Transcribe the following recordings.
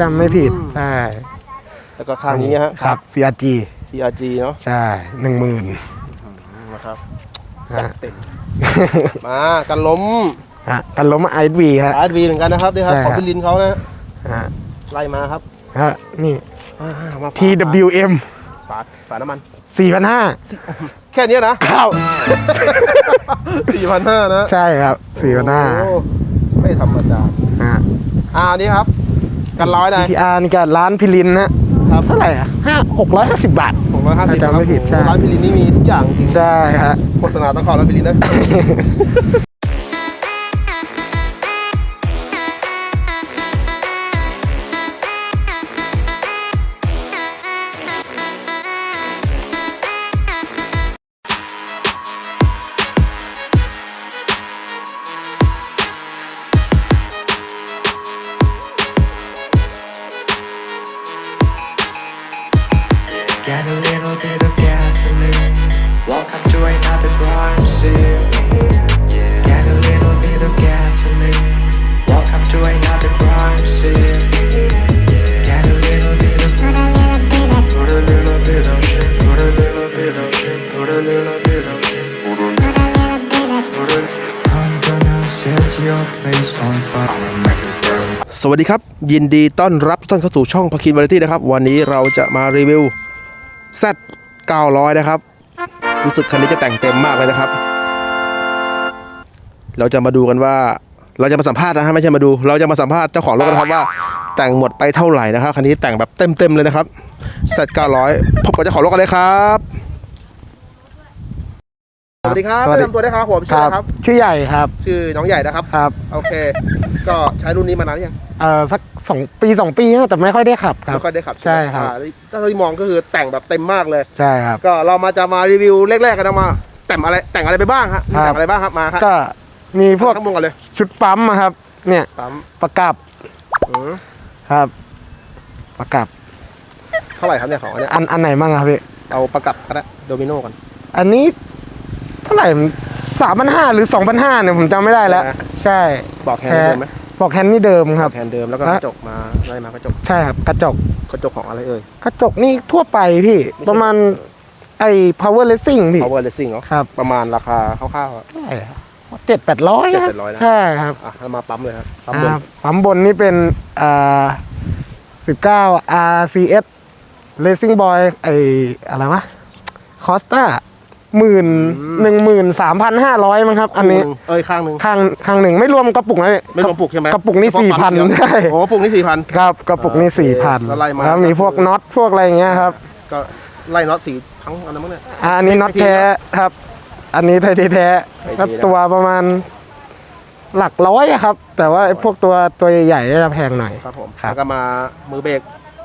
จำไม่ผิด ใช่ แล้วก็ข้างนี้ฮะ ครับ CRG CRG เนาะ ใช่หนึ่งหมื่นนะครับฮะเต็ม มากันล้มฮะกันล้มไอวีฮะอาร์วีเหมือนกันนะครับนี่ครับใช่ของฮะพี่ลินเขานะฮะไล่มาครับฮะนี่อ่ามาฝา TWM ฝาฝาน้ำมัน4,500แค่เนี้ยนะครับสี่พันห้านะ ใช่ครับโอ้4,500ไม่ธรรมดาฮะอ่านี่ครับ กันร้อยนะ TR นี่ก็ร้านพิลินนะครับเท่าไหร่อะห้าหกร้อยห้าสิบบาท ผมร้อยห้าสิบถ้าจำไม่ผิดใช่ ร้านพี่ลินนี่มีทุกอย่างจริงใช่ฮะ โฆษณาต้องเข้าร้านพี่ลินนะ Welcome to another crime scene. Get a little bit of gasoline. Welcome to another crime scene. Get a little bit of put a little bit of shit. Put a little bit of shit. Put a little bit of shit. Put a I'm gonna set your place on fire. I'ma make it burn. สวัสดีครับ ยินดีต้อนรับทุกท่านเข้าสู่ช่องพาคินวาไรตี้นะครับ วันนี้เราจะมารีวิว Z 900 นะครับ รู้สึกคันนี้จะแต่งเต็มมากเลยนะครับ เราจะมาดูกันว่า เราจะมาสัมภาษณ์นะฮะไม่ใช่มาดู เราจะมาสัมภาษณ์เจ้าของรถกันะครับว่า แต่งหมดไปเท่าไหร่นะครับคันนี้แต่งแบบเต็มๆเลยนะครับ Z 900พบกับเจ้าของรถกันเลยครับ สวัสดีครับสวัสแนะดีนำตัวได้ครับผมคชื่อรัอะไรครับ ชื่อใหญ่ครับชื่อน้องใหญ่นะครับ ครับโอเค ก็ใช้รุ่นนี้มานานหรือยังเอ่อสักสองปีสองปีนะแต่ไม่ค่อยได้ขับครับ ไม่ค่อยได้ขับใช่ครับ อ่าถ้าเราที่มองก็คือแต่งแบบเต็มมากเลย ใช่ครับ ก็เรามาจะมารีวิวแรกๆกันนะมา แต่งอะไรแต่งอะไรไปบ้างฮะมีครับ แต่งอะไรบ้างครับมาครับก็มีพวกทั้งมวลกันเลยชุดปั๊มอะครับ เนี่ยปั๊มประกับอืมครับ ประกับเท่าไหร่ครับเนี่ยของอันเนี้ยอันอันไหนบ้างครับพี่เอาประกับก็ได้โดมิโนกันอันนี้เท่า ไหร่สามพันห้าหรือสองพันห้าเนี่ยผมจำไม่ได้แล้วนะใช่บอกแฮนด์เดิมไหมบอกแฮนด์นี่เดิมครับแฮนด์เดิมแล้วก็ฮะกระจกมาไล่มากระจกใช่ครับกระจกกระจกของอะไรเอ่ยกระจกนี่ทั่วไปพี่ ประมาณไอ้ power racing พี่ power racing เนาะครับประมาณราคาคร่าวๆอะเจ็ดแปดร้อยครับ700นะใช่ครับอะเรามาปั๊มเลยครับปั๊มบนอ่าปั๊มบนนี่เป็นอ่าสิบเก้า RCS Racing Boy ไออะไรวะคอสตา หมื่นหนึ่งหมื่นสามพันห้าร้อยมั้งครับ อันนี้คู่หงเอ้ยข้างหนึ่งข้างข้างหนึ่งไม่รวมกระปุกนะพี่ไม่รวมปลุกใช่ไหมกระปุกนี่เฉพาะปั๊ม4,000เดียวได้โอ้ปลุกนี่สี่พันครับกระปุกนี่โอเคสี่พันแล้วไล่มาแล้วมีพวกน็อตพวกอะไรอย่างเงี้ยครับ ก็ไล่น็อตสีทั้งอันนั้นมั้งเนี่ยอ่าอันนี้น็อตแท้ครับ อันนี้ไทยแท้ไทยครับนะตัวประมาณหลักร้อยอะครับ แต่ว่าไอ้พวกตัวตัวใหญ่ๆจะแพงหน่อยครับผมครับแล้วก็มามือเบรก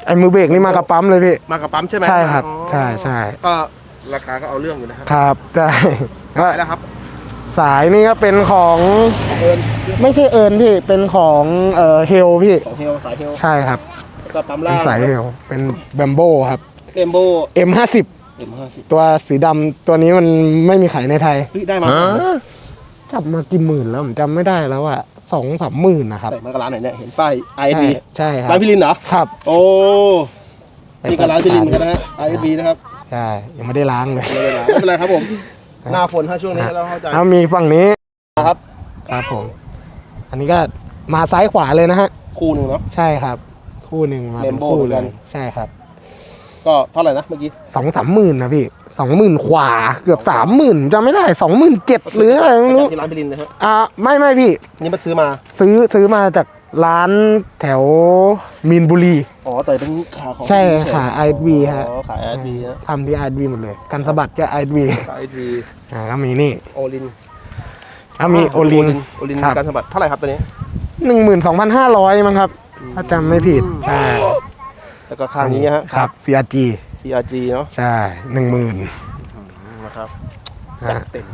ไอ้มือเบรกนี่มากับปั๊มเลยพี่มากับปั๊มใช่ไหมใช่ครับอ๋อใช่ใช่ก็ ราคาก็เอาเรื่องอยู่นะครับครับใช่สายแล้วครับ สายนี่ก็เป็นของของเอิญไม่ใช่เอิญพี่เป็นของเอ่อเฮลพี่ของเฮลสายเฮลใช่ครับก็ปั๊มเป็ล่านงสายเฮลเป็นแบมโบครับเอมโบ M50 เอ็มห้าสิบตัวสีดำตัวนี้มันไม่มีขายในไทยเฮ้ยได้มาจับมากี่หมื่นแล้วผมจำไม่ได้แล้วอะสองสามหมื่นนะครับใส่มากับร้านไหนเนี่ยเห็นป้ายไอใช่บีใช่ครับร้านพี่ลินเหรอครับ โอ้นี่ก็ร้านพี่ลินกันนะฮะไอบีนะครับ ใช่ยังไม่ได้ล้างเลยไม่เป็นไรไม่เป็นไรครับผม หน้าฝนถ้าช่วงนี้เราเข้าใจแล้วมีฝั่งนี้นะครับครับผม อันนี้ก็มาซ้ายขวาเลยนะฮะ คู่หนึ่งเนาะ ใช่ครับ คู่หนึ่งมาเป็น Lambo คู่เหมือนเลกัน ยใช่ครับก็เท่าไหร่นะเมื่อกี้สองสามหมื่นนะพี่สองหมื่นขวาเกือบสามหมื่นจำไม่ได้สองหมื่นเจ็ดหรืออะไรไม่รู้จากที่ร้านพี่ลินนะฮะอ่าไม่ไม่พี่ นี่มันซื้อมาซื้อซื้อมาจาก ร้านแถวมีนบุรี อ๋อแต่เป็นขาของใช่พี่ลินขาไอวีฮะอ๋อขายไอบีนะทำที่ไอวีหมดเลย กันสะบัดก็ไอวีขายไอบีอ่าก็มีนี่โอลินก็มีโอลิงโอลินครับ การสะบัดเท่าไหร่ครับตัวนี้ หนึ่งหมื่นสองพันห้าร้อยมั้งครับ ถ้าจำไม่ผิดใช่แล้วก็ข้างนี้ฮะ ครับ CRG CRG เนาะใช่หนึ่งหมื่นนะครับฮะ เต็ม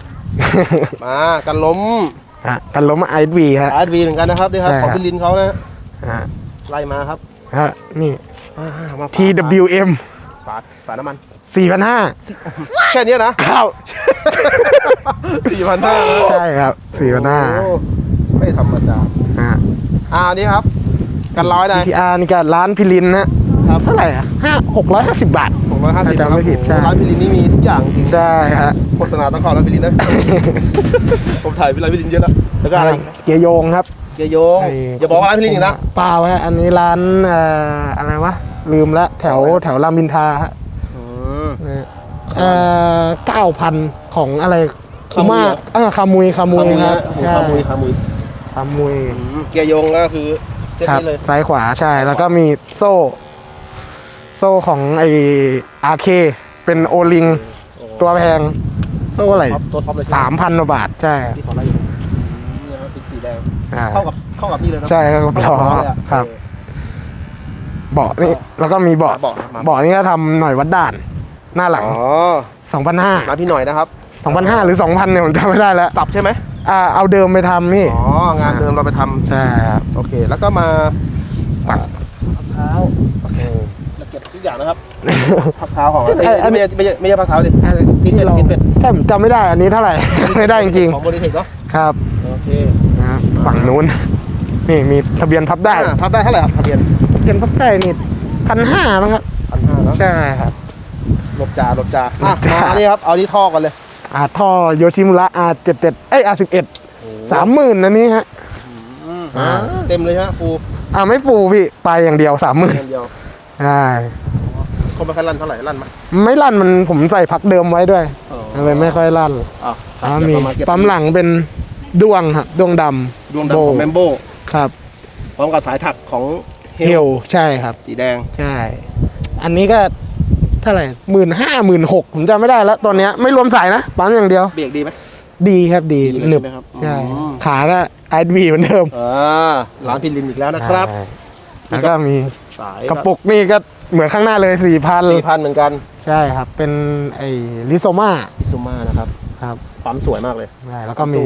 มากันล้ม ฮะกันล้มไอวีฮะ อาร์วีเหมือนกันนะครับนี่ครับใช่ของครับพี่ลินเขานะฮะไล่มาครับฮะนี่ อ่ามาฝา TWM ฝาฝาน้ำมันสี่พันห้าแค่เนี้ยนะครับสี่พันห้านะใช่ครับสี่พันห้าโอ้ไม่ธรรมดา ฮะ อ่านี่ครับ กันร้อยนะ GTR นี่ก็ร้านพิลินนะ ครับเท่าไหร่อะห้าหกร้อยห้าสิบบาทผมว่าห้าสิบจำไม่ผิดใช่ ร้านพิลินนี่มีทุกอย่างจริงใช่ฮะ โฆษณาต้องเข้าร้านพิลินนะ ผมถ่ายร้านพิลินเยอะแล้วแล้วก็อะไรอีกเกียร์โยงครับเกียร์โยงไอย่าบอกว่าร้านพิลินอีกนะเปล่าฮะอันนี้ร้านเอ่ออะไรวะลืมละแถวแถวรามอินทราฮะอืมเอ่อเก้าพันของอะไรคามุยเหรอ เออคามุยคามุยครับนะใช่ขามุยขามุยคามุย อืมเกียร์โยงก็คือเซ็ตครับนี้เลย ซ้ายขวาใช่แล้วก็มีโซ่ โซ่ของไออาเคเป็นโอลิงตัวแพงโซ่อะไรท็อปตัวท็อปเลยใช่ไหสามพันกว่าบาทใช่ที่ขอไล่อยู่นี่นะครับเป็นสีแดงอ่าเข้ากับเข้ากับนี่เลยนะใช่ครับเข้าล้อกับเลยอะครับเบาะนี่แล้วก็มีเบาะเบาะมาเบาะนี่ก็ทำหน่อยวัดด่าน หน้าหลังอ๋อสองพันห้าร้านพี่หน่อยนะครับสองพันห้าหรือสองพันเนี่ยผมจำไม่ได้แล้วสับใช่ไหมอ่าเอาเดิมไปทำพี่อ๋องานเดิมเราไปทำใช่ครับโอเค แล้วก็มาปักพักเท้าโอเคเราเก็บทุกอย่างนะครับพักเท้าของเอ้ยอันไม่นี้ใช่ไม่ใช่ไม่ใช่พักเท้าดิกินเป็ดที่เรากินเป็ดแค่ผมจำไม่ได้อันนี้เท่าไหร่ ไม่ได้จริงของบริเทคเนาะๆครับโอเคนะครับฝั่งนู้นนี่มีทะเบียนพับได้อ่าพับได้เท่าไหร่ครับทะเบียนทะเบียนพับได้นี่พันห้ามั้งครับพันห้าเนาะใช่ครับลบจาลบจาอะลบจามานี่ครับเอาที่ท่อกันเลยอ่าท่อโยชิมุระอาเจ็ดเจ็ดเอ้ยอาสิบเอ็ดสามหมื่นอันนี้ฮะอ่าเต็มเลยฮะฟูอ่าไม่ปูพี่ไปอย่างเดียวสามหมื่นอย่างเดียว ใช่เขาไม่ค่อยลั่นเท่าไหร่ลั่นไหมไม่ลั่นมันผมใส่พักเดิมไว้ด้วยเลยไม่ค่อยลั่นอะอ่าเดี๋มียวเราาเก็บปั๊มหลังเป็นดวงครับดวงดำดวงดำของแมมโบครับพร้อมกับสายถักของเฮเฮลลใช่ครับ สีแดงใช่ อันนี้ก็เท่าไหร่หมื่นห้าหมื่นหกผมจำไม่ได้แล้วตอนเนี้ยไม่รวมสายนะปั๊มอย่างเดียวเบรกดีไหมดีครับดีดีเลยหนึบใช่ไหมครับใช่อืมขาก็ไอวีเหมือนเดิมอ่าร้านพิลินอีกแล้วนะครับใช่ แล้วก็มีสายกระปุกนี่ก็เหมือนข้างหน้าเลยสี่พันสี่พันเหมือนกันใช่ครับ เป็นไอ้ลิโซมาอิซูมานะครับครับปั๊มสวยมากเลยใช่แล้วก็มี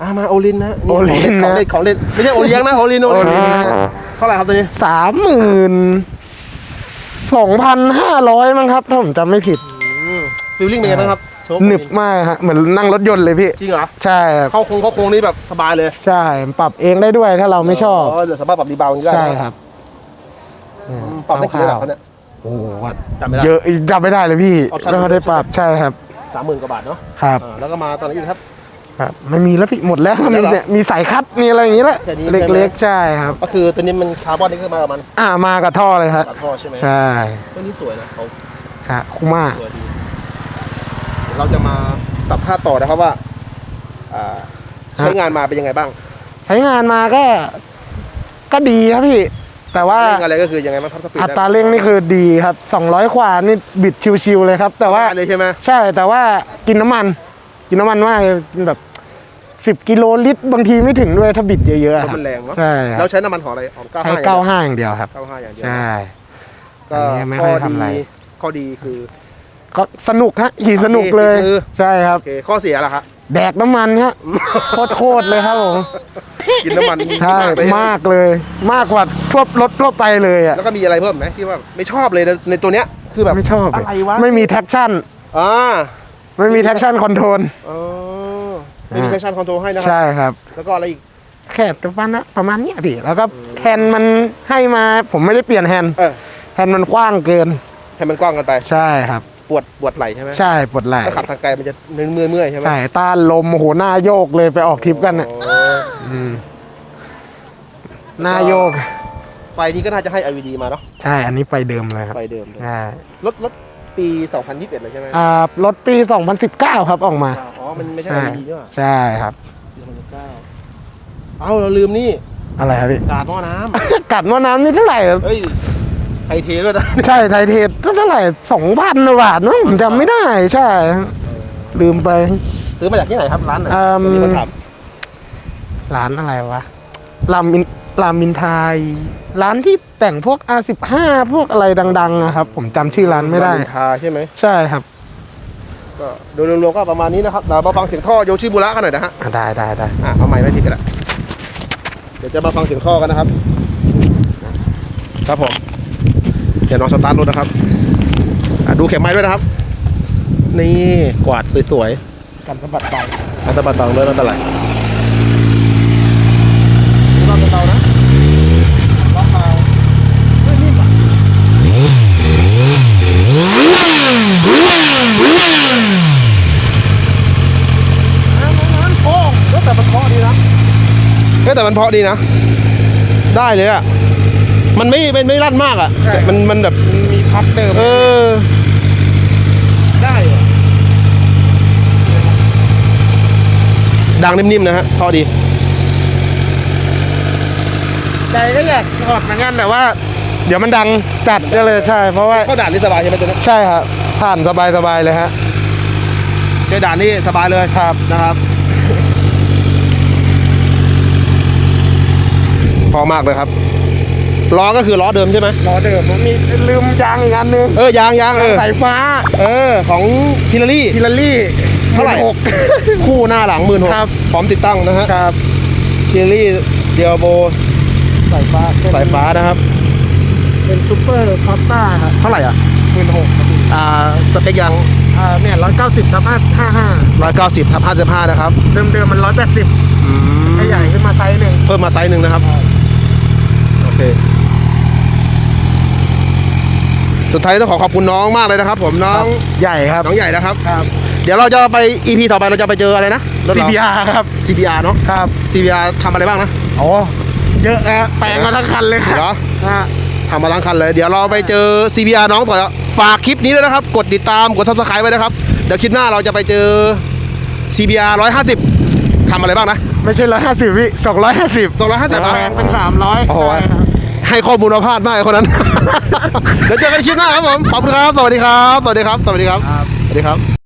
อ่ามาโอลินนะโอลินของนะเล่นของเล่นของเล่นไม่ใช่โอเลี้ยงนะโอลินโอโอลิลินนนะเท่าไหร่ครับตัวนี้สามหมื่นสองพันห้าร้อยมั้งครับถ้าผมจำไม่ผิดฟิลลิ่งเป็นไงบ้างครับโชคหนึบมากฮะเหมือนนั่งรถยนต์เลยพี่ จริงเหรอ ใช่ครับเข้าโค้งเข้าโค้งนี่แบบสบายเลย ใช่ ปรับเองได้ด้วยถ้าเราไม่ชอบอ๋อเดี๋ยวสามารถปรับรีบาวด์อย่างนี้ได้นะใช่ครับอืม ปรับได้กี่ระดับครับเนี่ยโอ้โหจำไม่ได้ เยอะอีกจำไม่ได้เลยพี่ Option แล้วก็ได้ปรับใช่ครับ สามหมื่นกว่าบาทเนาะครับอ่าแล้วก็มาตอนนี้อีกครับ ครับ ไม่มีแล้วพี่หมดแล้วหมดแล้มีวเหรอเนี่ยมีสายคัดมีอะไรอย่างนี้แหละแค่นี้ใช่ไหม เล็กๆใช่ครับ ก็คือตัวนี้มันคาร์บอนนี่คือมากับมันอ่ามากับท่อเลยครับตัดท่อใช่ไหมใช่ตัวนี้สวยนะเขาครับคุมาสวยดีเดี๋ยวเราจะมาสัมภาษณ์ต่อนะครับว่าอ่าใช้งานมาเป็นยังไงบ้าง ใช้งานมาก็ ก็ดีครับพี่ แต่ว่า เร่งอะไรก็คือยังไงบ้างครับสปีดอัตราเร่งนี่คือดีครับ 200ขวานี่บิดชิวๆเลยครับ แต่ว่าได้เลยใช่ไหมใช่แต่ว่ากินน้ำมัน กินน้ำมันมากเลยแบบสิบ10 กิโลลิตร บางทีไม่ถึงด้วยถ้าบิดเยอะๆเพอะราะครัมับนแรงเนาะใช่คเรารับใช้น้ำมันของอะไรของใช้95เก้าห้าอย่างเดียวครับ95อย่างเดียวใช่ ก็อันนี้ไม่ข้ค่ออยทำดีอะไร ข้อดีคือ ก็สนุกฮะขี่สนุกเลยคือ ใช่ครับ โอเคข้อเสียล่ะครับ แดกน้ำมันฮะ โคตรๆเลยครับผมกินน้ำมันใช่เลยมากเลย มากกว่าทั่วรถทั่วไปเลยอะแล้วก็มีอะไรเพิ่มไหมที่ว่าไม่ชอบเลยในในตัวเนี้ยคือแบบ ไม่ชอบอะไรวะ ไม่มีแท็กชั่น อ่าไม่มีแท็กชั่นคอนโทรลอ๋อไม่มีอ่าแฟชั่นคอนโทรลให้นะครัใช่ครับ แล้วก็อะไรอีก แค่ประมาณนะประมาณเนี้ยพี่แล้วก็แฮนด์มันให้มาผมไม่ได้เปลี่ยนแฮนด์เออแฮนด์มันกว้างเกิน ให้มันกว้างกันไป ใช่ครับ ปวดปวดไหล่ใช่ไหมใช่ปวดไหล่ถ้าขับทางไกลมันจะเมื่อยเมื่อยๆใช่ไหมใช่ต้านลมโอ้โหหน้าโยกเลยไปออกทริปกันน่ะอ๋ออืมหน้าโยก ไฟนี้ก็น่าจะให้ LED มาเนาะใช่ อันนี้ไปเดิมเลยครับไฟเดิมเลยใช่รถรถปี 2021เลยใช่ไหมอ่ารถปี 2019 ครับออกมาอ๋อมันไม่ใช่ใช่ LED ด้วยใช่ครับปี2019เอ้าเราลืมนี่อะไรครับพี่กาดหม้อน้ำกัดว่าน้ำนี่เท่าไหร่ครับเฮ้ย ไทยเทด้วยนะใช่ไทยเทสเท่าไหร่สองพันบาทเนอะผมจำไม่ได้ใช่ ลืมไปซื้อมาจากที่ไหนครับร้านไหนอืมมีคนถามร้านอะไรวะรามอินรามอินทรายร้านที่แต่งพวก R15 พวกอะไรดังๆอะครับ ผมจำชื่อร้านไม่ได้วาเลนทาใช่ไหมใช่ครับ ก็โดยรวมๆก็ประมาณนี้นะครับ เรามาฟังเสียงท่อโยชิบุระกันหน่อยนะฮะอะได้ได้ได้อะเอาใหม่ไม่ผิดกันละเดี๋ยวจะมาฟังเสียงท่อกันนะครับ ครับผม เดี๋ยวน้องสตาร์ทรถนะครับดูเข็มไม้ด้วยนะครับ นี่กวาดสวยๆกันสะบัดตองกันสะบัดตองด้วยน้ำตาไหลน้ำตาเตานะล็อกเตาไม่นิ่มอ่แต่มันเพาะดีนะแต่มันเพาะดีนะ ได้เลยอะ มันไม่ไม่ไม่ลั่นมากอะใช่ แต่มันมันแบบมีพัดเดิมเออ ได้เหรอดังนิ่มๆนะฮะเพราะดี ใจก็อยากถอดเหมือนกันแต่ว่า เดี๋ยวมันดังจัดก็เลยใช่ เพราะว่าเข้าด่านนี่สบายใช่ไหมตัวนี้ใช่ครับผ่านสบายสบายๆเลยฮะเจอด่านนี่สบายเลยครับนะครับ พอมากเลยครับ ล้อก็คือล้อเดิมใช่ไหมล้อเดิมมันมีลืมยางอีกอันนึงเออยางยางเออสายฟ้า เออ ของพิลารี่พิลารี่เท่าไหร่หกคู่หน้าหลังหมื่นหกครับพร้อมติดตั้งนะฮะครับพิลารี่เดียโบสายฟ้าสายฟ้านะครับ เป็นซูเปอร์คอสต้าครับเท่าไหร่อะหมื่นหกอ่าสเปคยางอ่าเนี่ยร้อยเก้าสิบทับห้าห้าห้า190ทับ55นะครับ เดิมเดิมๆมันร้อยแปดสิบให้ใหญ่ขึ้นมาไซส์หนึ่งเพิ่มมาไซส์หนึ่งนะครับ โอเค สุดท้ายต้องขอขอบคุณน้องมากเลยนะครับ ผมน้องใหญ่ครับน้องใหญ่นะครับ ครับ เดี๋ยวเราจะไป EP ต่อไปเราจะไปเจออะไรนะรถเรา CBR ครับ CBR เนาะ ครับ CBR ทำอะไรบ้างนะโอ้เยอะนะแปลงมาทั้งคันเลยเหรอฮะ ทำมาทั้งคันเลย เดี๋ยวเราไปเจอ CBR น้องต่อแล้วฝากคลิปนี้ด้วยนะครับ กดติดตามกด subscribe ไว้นะครับ เดี๋ยวคลิปหน้าเราจะไปเจอ CBR 150ทำอะไรบ้างนะ ไม่ใช่ร้อยห้าสิบวิสองร้อยห้าสิบ250แปลงเป็นสามร้อยโอ้โห ใให้ข้อมูลมาพลาดมากคนนั้น เดี๋ยวเจอกันคลิปหน้าครับผม ขอบคุณครับ สวัสดีครับ สวัสดีครับ สวัสดีครับ สวัสดีครับ